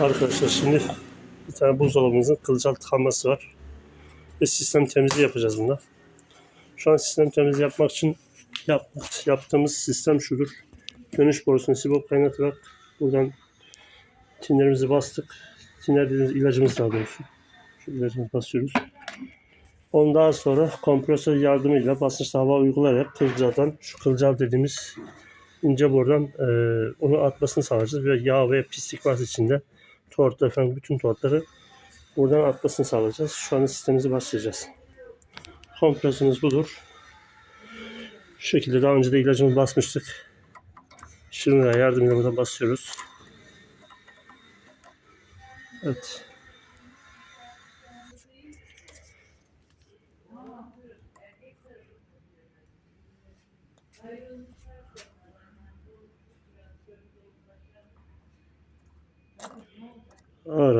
Arkadaşlar şimdi bir tane buzdolabımızın kılcal tıkanması var. Ve sistem temizliği yapacağız bunda. Şu an sistem temizliği yapmak için yapmak, yaptığımız sistem şudur. Dönüş borusunu sibop kaynatarak buradan tinlerimizi bastık. Tiner dediğimiz ilacımız daha doğrusu. Şu ilacımızı basıyoruz. Ondan sonra kompresör yardımıyla basınçlı hava uygulayarak kılcaldan, şu kılcal dediğimiz ince borudan e, onu atmasını sağlayacağız. Ve yağ ve pislik varsa içinde tortlar falan bütün tortları buradan atmasını sağlayacağız. Şu anda sistemimizi başlayacağız. Kompresörümüz budur. Şu şekilde daha önce de ilacımızı basmıştık. Şırınga yardımıyla buradan basıyoruz. Evet.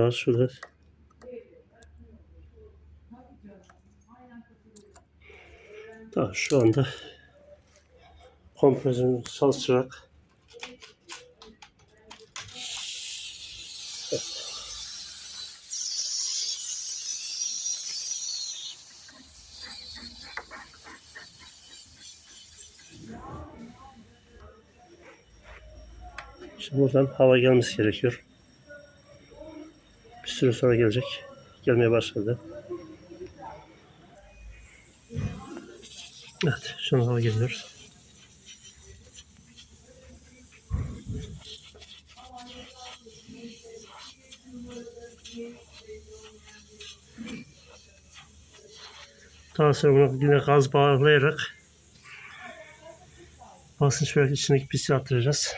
Ağır şöyle. Tamam şu anda kompresörümüzü çalıştırarak Şimdi buradan hava gelmesi gerekiyor. Süre sonra gelecek. Gelmeye başladı. Evet, şu an hava geliyor. Daha sonra bunu yine gaz bağlayarak basınç vererek içindeki pisi attıracağız.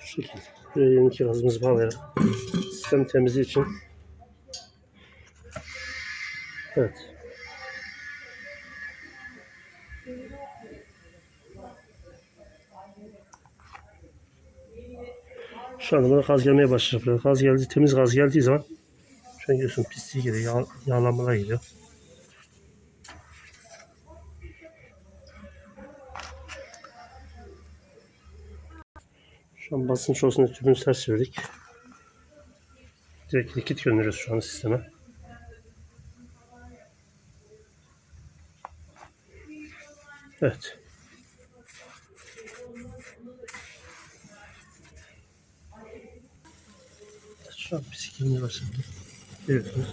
Şu şekilde. Buraya yeni iki gazımızı bağlayarak sistem temizliği için Evet. Şu anda buna gaz gelmeye başlayacak. Gaz geldi, temiz gaz geldiği zaman an görüyorsun pisliği geliyor, yağ, yağlanmalar geliyor. An basınç olsun diye tüpünü ters çevirdik. Direkt likit gönderiyoruz şu an sisteme. Evet. Şu an pislik gelmeye başladı. Görüyorsunuz.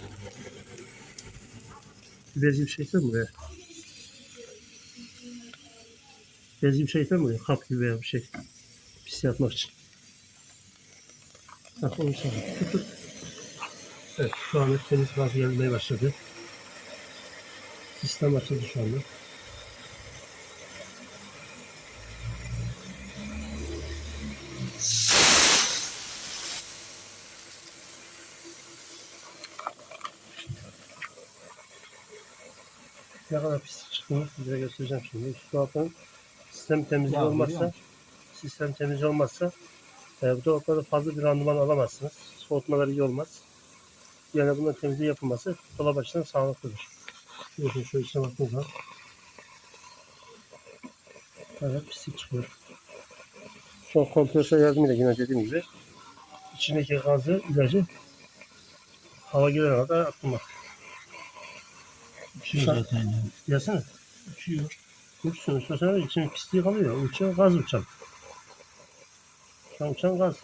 Bez gibi şey mi buraya? Bez gibi şey mi buraya? Kap gibi bir şey. Pis yapmak için. Bak onu tut. Evet şu anda temiz gaz gelmeye başladı. Sistem açıldı şu anda. Ne kadar pislik çıktığını size göstereceğim şimdi. Şu dolaptan sistem temizliği olmazsa. Sistem temizliği olmazsa e, bu dolaplarda fazla bir randıman alamazsınız. Soğutmaları iyi olmaz. Yani bunların temizliği yapılması dolap açısından sağlıklıdır. Bakın şu içine baktığınız zaman evet pislik çıkıyor. An kompresör yardımıyla yine dediğim gibi içindeki gazı, ilacı hava gelene kadar atmak. Uçuyor zaten yani. Yasana. Uçuyor. Uçsun. Da içine pisliği kalıyor. Uçan gaz uçan. An uçan gaz.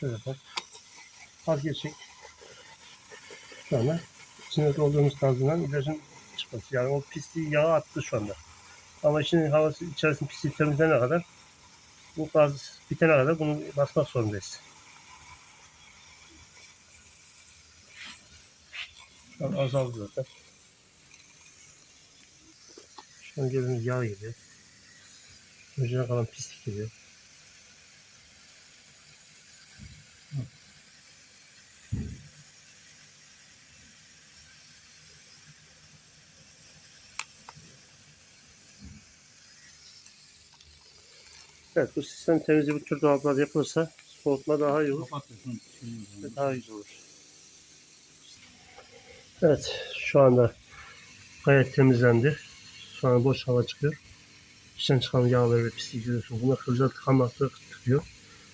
Şöyle bak. Gaz geçecek. Şu anda içine doldurduğumuz gazından ilacın çıkması. Yani o pisliği yağa attı şu anda. Ama şimdi havası içerisinde pisliği temizlene kadar bu gaz bitene kadar bunu basmak zorundayız. Şu an azaldı zaten. Şu an gördüğünüz yağ geliyor. Önceden kalan pislik geliyor. Evet bu sistem temizliği bu tür dolaplarda yapılırsa soğutma daha iyi olur ve daha güzel olur. Evet şu anda gayet temizlendi. Şu an boş hava çıkıyor. İçten çıkan yağları ve pisliği görüyorsunuz. Bunlar kılcal tıkanmakta tutuyor.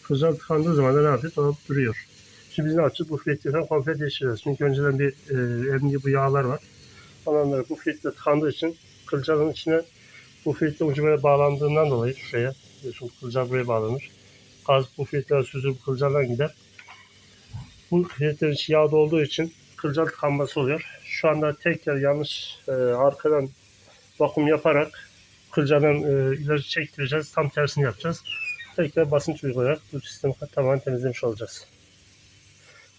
Kılcal tıkandığı zaman da ne yapıyor? Dolap duruyor. Şimdi biz ne yapacağız? Bu filtreleri komple değiştireceğiz. Çünkü önceden bir e, elimde bu yağlar var. Falanları bu filtre tıkandığı için kılcalın içine bu filtre ucu böyle bağlandığından dolayı şuraya biliyorsunuz kılcal buraya bağlanır. Gaz bu filtre süzülüp kılcaldan gider. Bu filtrenin içi yağda olduğu için kılcal tıkanması oluyor. Şu anda tekrar yanlış e, arkadan vakum yaparak kılcadan e, ileri çektireceğiz. Tam tersini yapacağız. Tekrar basınç uygulayarak bu sistemi tamamen temizlemiş olacağız.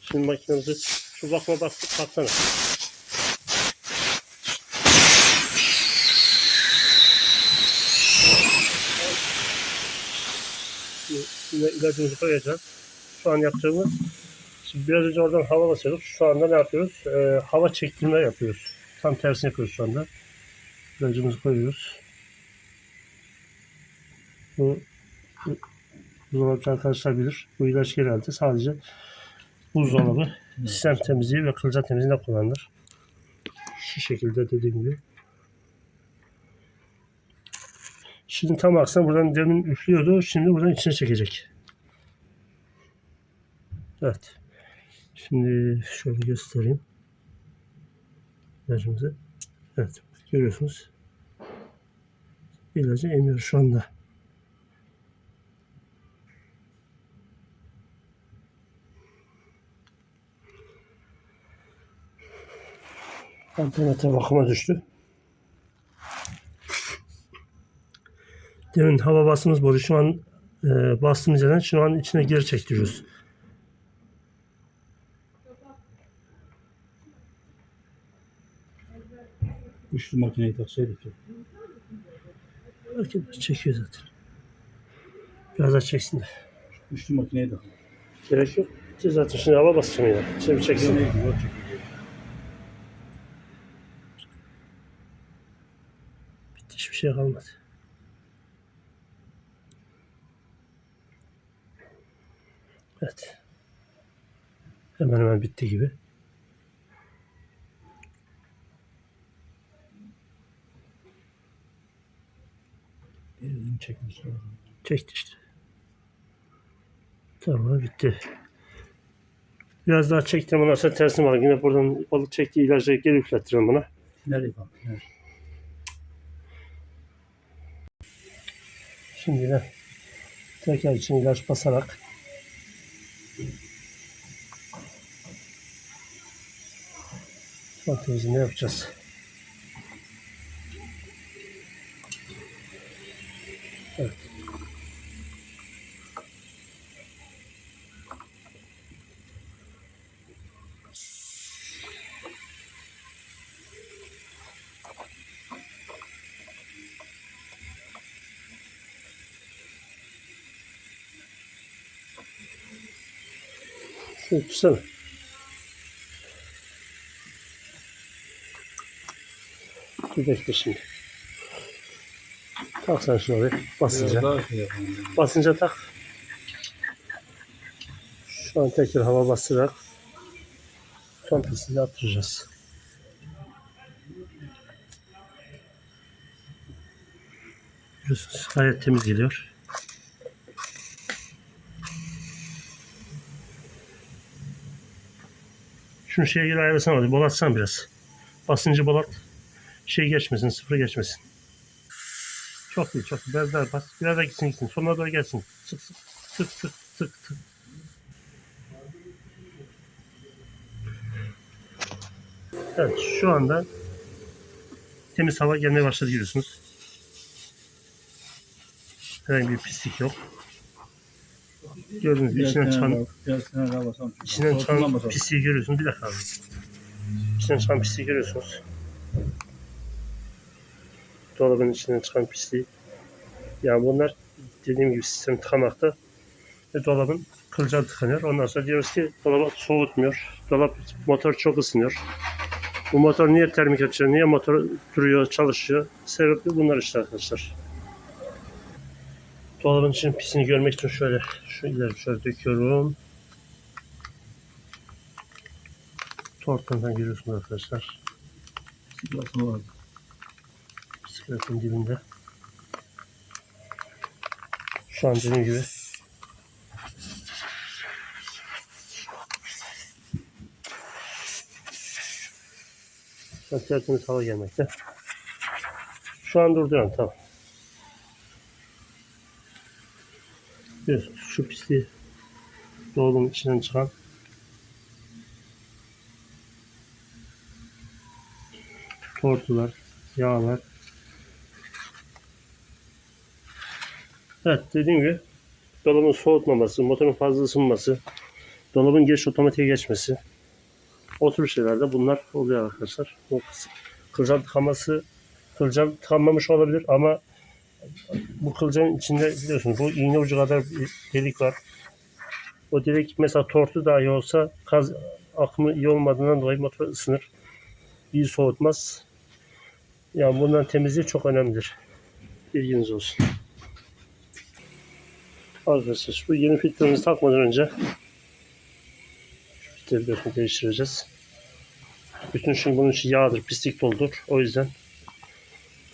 Şimdi makinemizi şu vakma bastık baksana. Yine ilacımızı koyacağız. Şu an yapacağımız Şimdi biraz önce oradan hava basıyorduk. Şu anda ne yapıyoruz? Ee, hava çektirme yapıyoruz. Tam tersini yapıyoruz şu anda. İlacımızı koyuyoruz. Bu, bu buzdolabı arkadaşlar bilir. Bu ilaç genelde sadece buzdolabı sistem temizliği ve kılcal temizliğinde kullanılır. Şu şekilde dediğim gibi. Şimdi tam aksine buradan demin üflüyordu. Şimdi buradan içine çekecek. Evet. Şimdi şöyle göstereyim. İlacımızı. Evet. Görüyorsunuz. İlacı emiyor şu anda. Ampermetre vakıma düştü. Demin hava bastığımız boru şu an e, bastığımız yerden şu an içine geri çektiriyoruz. Üçlü makineyi taksaydık ya. Bakın çekiyor zaten. Biraz daha çeksin de. Üçlü makineyi tak. Gerek yok. Bitti Zaten şimdi hava basacağım yine. Şimdi çeksin. Neydi? Yok Bitti hiçbir şey kalmadı. Evet. Hemen hemen bitti gibi. Elini çekmiş lazım. Çekti işte. Tamam bitti. Biraz daha çektim ondan sonra tersine bak. Yine buradan balık çektiği ilacı geri üflettiriyorum buna. Nereye bak? Şimdi yine tekrar için ilaç basarak son temizliğini yapacağız. Evet. Şunu tutsana. Bir bekle şimdi. Tak sen şunu oraya. Basınca. Şey. Basınca tak. Şu an tekrar hava bastırarak son pisini attıracağız. Görüyorsunuz gayet temiz geliyor. Şunu şeye göre ayarlasana hadi bolatsan biraz. Basıncı bolat. Şey geçmesin, sıfır geçmesin. Çok iyi, çok iyi. Biraz daha bas. Biraz daha gitsin gitsin. Sonuna doğru gelsin. Sık sık sık sık sık sık. Evet şu anda temiz hava gelmeye başladı görüyorsunuz. Herhangi bir pislik yok. Gibi Biraz içinden çıkan. İçinden çıkan pisliği görüyorsunuz. Bir dakika abi. İçinden çıkan pisliği görüyorsunuz. Dolabın içinden çıkan pisliği. Yani bunlar dediğim gibi sistem tıkamakta. Ve dolabın kılcal tıkanıyor. Ondan sonra diyoruz ki dolabı soğutmuyor. Dolap motor çok ısınıyor. Bu motor niye termik açıyor? Niye motor duruyor, çalışıyor? Sebebi bunlar işte arkadaşlar. Dolabın için pisini görmek için şöyle şu ileri şöyle döküyorum. Tortandan görüyorsunuz arkadaşlar. Basma var. Bisikletin dibinde. Şu an dediğim gibi Şu an tertemiz hava gelmekte. Şu an durduruyorum tamam. Bir, şu pisliği dolabın içinden çıkan tortular, yağlar. Evet dediğim gibi dolabın soğutmaması, motorun fazla ısınması, dolabın geç otomatiğe geçmesi o tür şeylerde bunlar oluyor arkadaşlar. Bu kılcal tıkaması kılcal tıkanmamış olabilir ama bu kılcalın içinde biliyorsunuz bu iğne ucu kadar bir delik var. O delik mesela tortu dahi olsa kaz akımı iyi olmadığından dolayı motor ısınır. İyi soğutmaz. Yani bundan temizliği çok önemlidir. Bilginiz olsun. Arkadaşlar bu yeni filtremizi takmadan önce filtreleri değiştireceğiz. Bütün şimdi bunun için yağdır, pislik doludur. O yüzden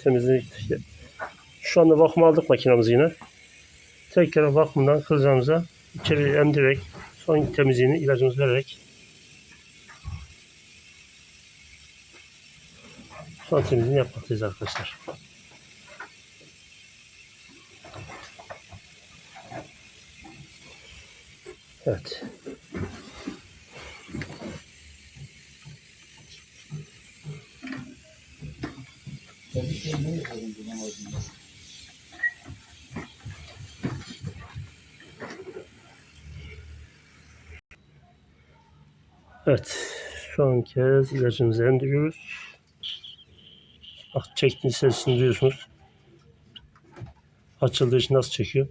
temizlik şu anda vakum aldık makinamızı yine. Tekrar vakumdan kılacağımıza içeri emdirerek son temizliğini ilacımızı vererek son temizliğini yapmaktayız arkadaşlar. Evet. Evet. Son kez ilacımızı emdiriyoruz. Bak çektiği sesini duyuyorsunuz. Açıldığı için nasıl çekiyor?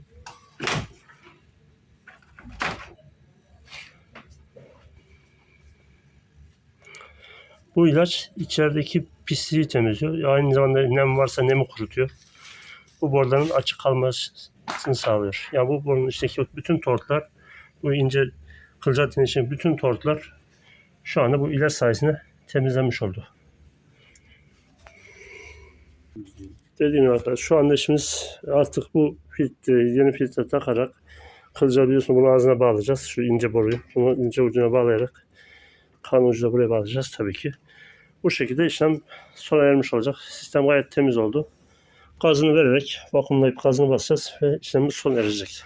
Bu ilaç içerideki pisliği temizliyor. Aynı zamanda nem varsa nemi kurutuyor. Bu boruların açık kalmasını sağlıyor. Yani bu borunun içindeki bütün tortlar, bu ince kılcal için bütün tortlar şu anda bu ilaç sayesinde temizlenmiş oldu. Dediğim gibi arkadaşlar şu anda işimiz artık bu filtre, yeni filtre takarak kılcal biliyorsun bunu ağzına bağlayacağız. Şu ince boruyu. Bunu ince ucuna bağlayarak kan ucu da buraya bağlayacağız tabii ki. Bu şekilde işlem sona ermiş olacak. Sistem gayet temiz oldu. Gazını vererek vakumlayıp gazını basacağız ve işlemimiz sona erecek.